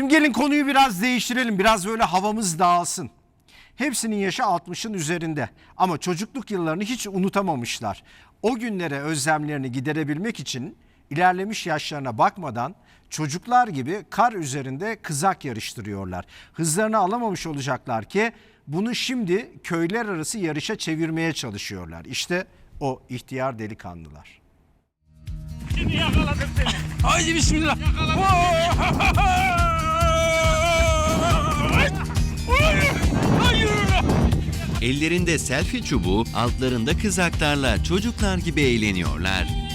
Şimdi gelin konuyu biraz değiştirelim. Biraz böyle havamız dağılsın. Hepsinin yaşı 60'ın üzerinde ama çocukluk yıllarını hiç unutamamışlar. O günlere özlemlerini giderebilmek için ilerlemiş yaşlarına bakmadan çocuklar gibi kar üzerinde kızak yarıştırıyorlar. Hızlarını alamamış olacaklar ki bunu şimdi köyler arası yarışa çevirmeye çalışıyorlar. İşte o ihtiyar delikanlılar. Şimdi yakaladım seni. Haydi bismillah. Ellerinde selfie çubuğu, altlarında kızaklarla çocuklar gibi eğleniyorlar.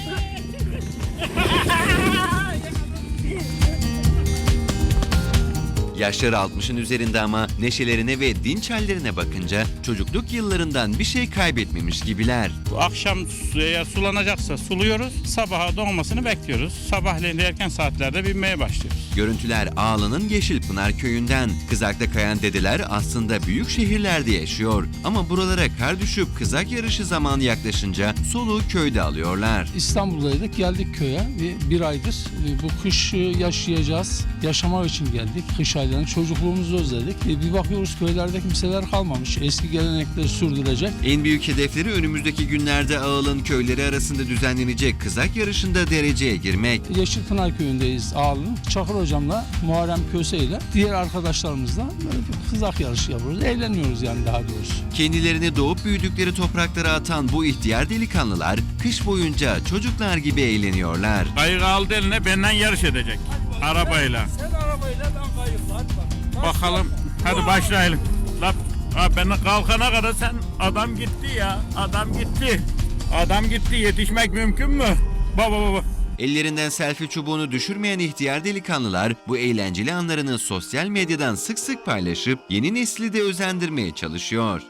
Yaşları 60'ın üzerinde ama neşelerine ve dinç hallerine bakınca çocukluk yıllarından bir şey kaybetmemiş gibiler. Bu akşam suya sulanacaksa suluyoruz. Sabaha doğmasını bekliyoruz. Sabahleyin de erken saatlerde binmeye başlıyoruz. Görüntüler Ağlı'nın Yeşilpınar köyünden. Kızakta kayan dedeler aslında büyük şehirlerde yaşıyor. Ama buralara kar düşüp kızak yarışı zamanı yaklaşınca soluğu köyde alıyorlar. İstanbul'daydık geldik köye ve bir aydır e, bu kış e, yaşayacağız. Yaşamak için geldik. Kış aylarını çocukluğumuzu özledik. E, Bir bakıyoruz köylerde kimseler kalmamış. Eski gelenekleri sürdürecek. En büyük hedefleri önümüzdeki günlerde Ağıl'ın köyleri arasında düzenlenecek kızak yarışında dereceye girmek. Yeşilpınar köyündeyiz Ağlı'nın. Çakır hocamla, Muharrem Köse ile diğer arkadaşlarımızla böyle bir kızak yarışı yapıyoruz. Eğleniyoruz yani daha doğrusu. Kendilerini doğup büyüdükleri topraklara atan bu ihtiyar delikanlılar kış boyunca çocuklar gibi eğleniyorlar. Kayığı aldı eline benden yarış edecek. Arabayla. Sen arabayla ben kayıkla hadi Bakalım. Hadi başlayalım. La, ha, ben kalkana kadar sen adam gitti ya. Adam gitti. Adam gitti. Yetişmek mümkün mü? Baba baba. Ellerinden selfie çubuğunu düşürmeyen ihtiyar delikanlılar bu eğlenceli anlarını sosyal medyadan sık sık paylaşıp yeni nesli de özendirmeye çalışıyor.